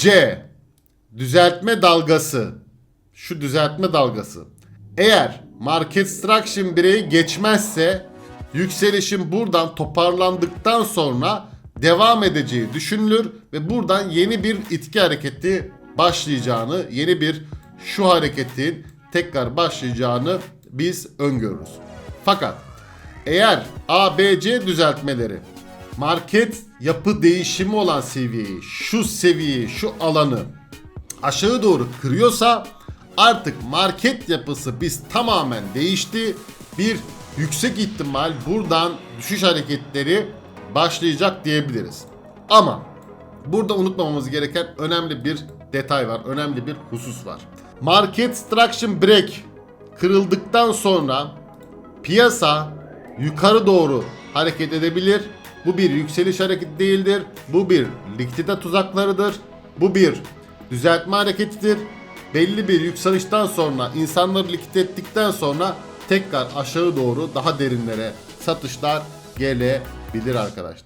C. Düzeltme dalgası. Şu düzeltme dalgası. Eğer market struction bireyi geçmezse yükselişin buradan toparlandıktan sonra devam edeceği düşünülür ve buradan yeni bir itki hareketi başlayacağını, yeni bir şu hareketin tekrar başlayacağını biz öngörürüz. Fakat eğer ABC düzeltmeleri market yapı değişimi olan seviyeyi, şu seviyeyi, şu alanı aşağı doğru kırıyorsa artık market yapısı biz tamamen değişti. Bir yüksek ihtimal buradan düşüş hareketleri başlayacak diyebiliriz. Ama burada unutmamamız gereken önemli bir detay var, önemli bir husus var. Market Struction Break kırıldıktan sonra piyasa yukarı doğru hareket edebilir. Bu bir yükseliş hareketi değildir. Bu bir likidite tuzaklarıdır. Bu bir düzeltme hareketidir. Belli bir yükselişten sonra insanları likit ettikten sonra tekrar aşağı doğru daha derinlere satışlar gelebilir arkadaşlar.